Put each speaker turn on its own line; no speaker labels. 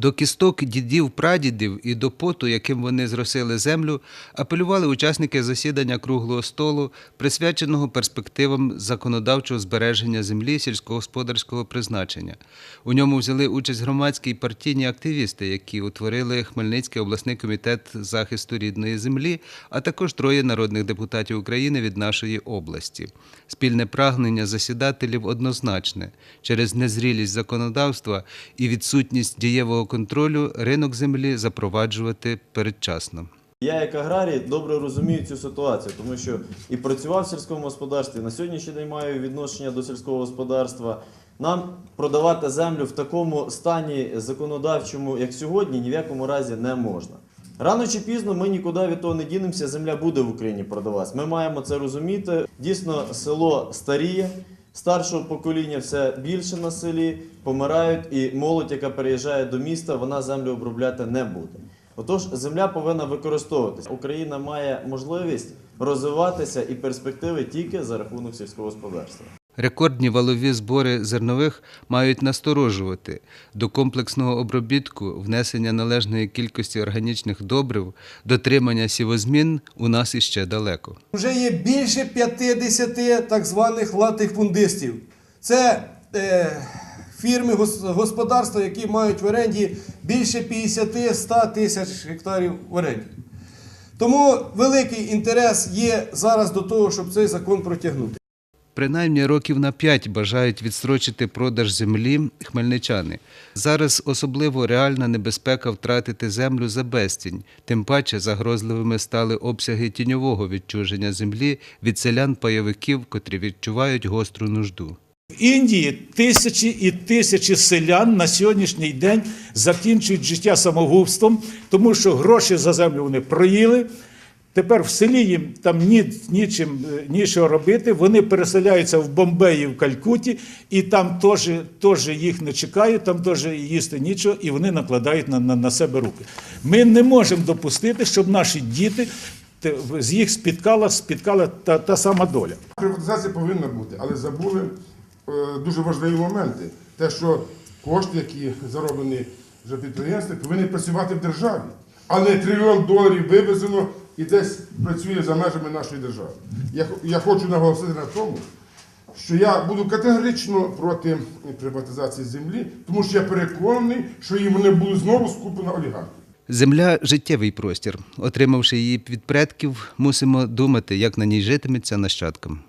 До кісток дідів прадідів і до поту, яким вони зросили землю, апелювали учасники засідання круглого столу, присвяченого перспективам законодавчого збереження землі сільськогосподарського призначення. У ньому взяли участь громадські і партійні активісти, які утворили Хмельницький обласний комітет захисту рідної землі, а також троє народних депутатів України від нашої області. Спільне прагнення засідателів однозначне через незрілість законодавства і відсутність дієвого контролю ринок землі запроваджувати передчасно.
Я як аграрій добре розумію цю ситуацію, тому що і працював в сільському господарстві, на сьогоднішній день маю відношення до сільського господарства. Нам продавати землю в такому стані законодавчому, як сьогодні, ні в якому разі не можна. Рано чи пізно ми нікуди від того не дінемося, земля буде в Україні продаватися. Ми маємо це розуміти. Дійсно, село старіє, старшого покоління все більше на селі, помирають, і молодь, яка переїжджає до міста, вона землю обробляти не буде. Отож, земля повинна використовуватися. Україна має можливість розвиватися і перспективи тільки за рахунок сільського господарства.
Рекордні валові збори зернових мають насторожувати. До комплексного обробітку, внесення належної кількості органічних добрив, дотримання сівозмін у нас іще далеко.
Вже є більше 50 так званих латифундистів. Це е, фірми, господарства, які мають в оренді більше 50-100 тисяч гектарів в оренді. Тому великий інтерес є зараз до того, щоб цей закон протягнути.
Принаймні років на п'ять бажають відстрочити продаж землі хмельничани. Зараз особливо реальна небезпека втратити землю за безцінь. Тим паче загрозливими стали обсяги тіньового відчуження землі від селян-пайовиків, котрі відчувають гостру нужду.
В Індії тисячі і тисячі селян на сьогоднішній день закінчують життя самогубством, тому що гроші за землю вони проїли. Тепер в селі їм там ні, нічим е, нічого робити. Вони переселяються в Бомбеї, в Калькуті, і там теж, теж їх не чекають, там теж їсти нічого, і вони накладають на, на, на себе руки. Ми не можемо допустити, щоб наші діти з їх спіткала, спіткала та, та сама доля.
Приватизація повинна бути, але забули е, дуже важливі моменти. Те, що кошти, які зароблені вже підприємстві, повинні працювати в державі. А не трильйон доларів вивезено і десь працює за межами нашої держави. Я, я хочу наголосити на тому, що я буду категорично проти приватизації землі, тому що я переконаний, що її не буде знову скуплено олігархів.
Земля життєвий простір. Отримавши її від предків, мусимо думати, як на ній житиметься нащадкам.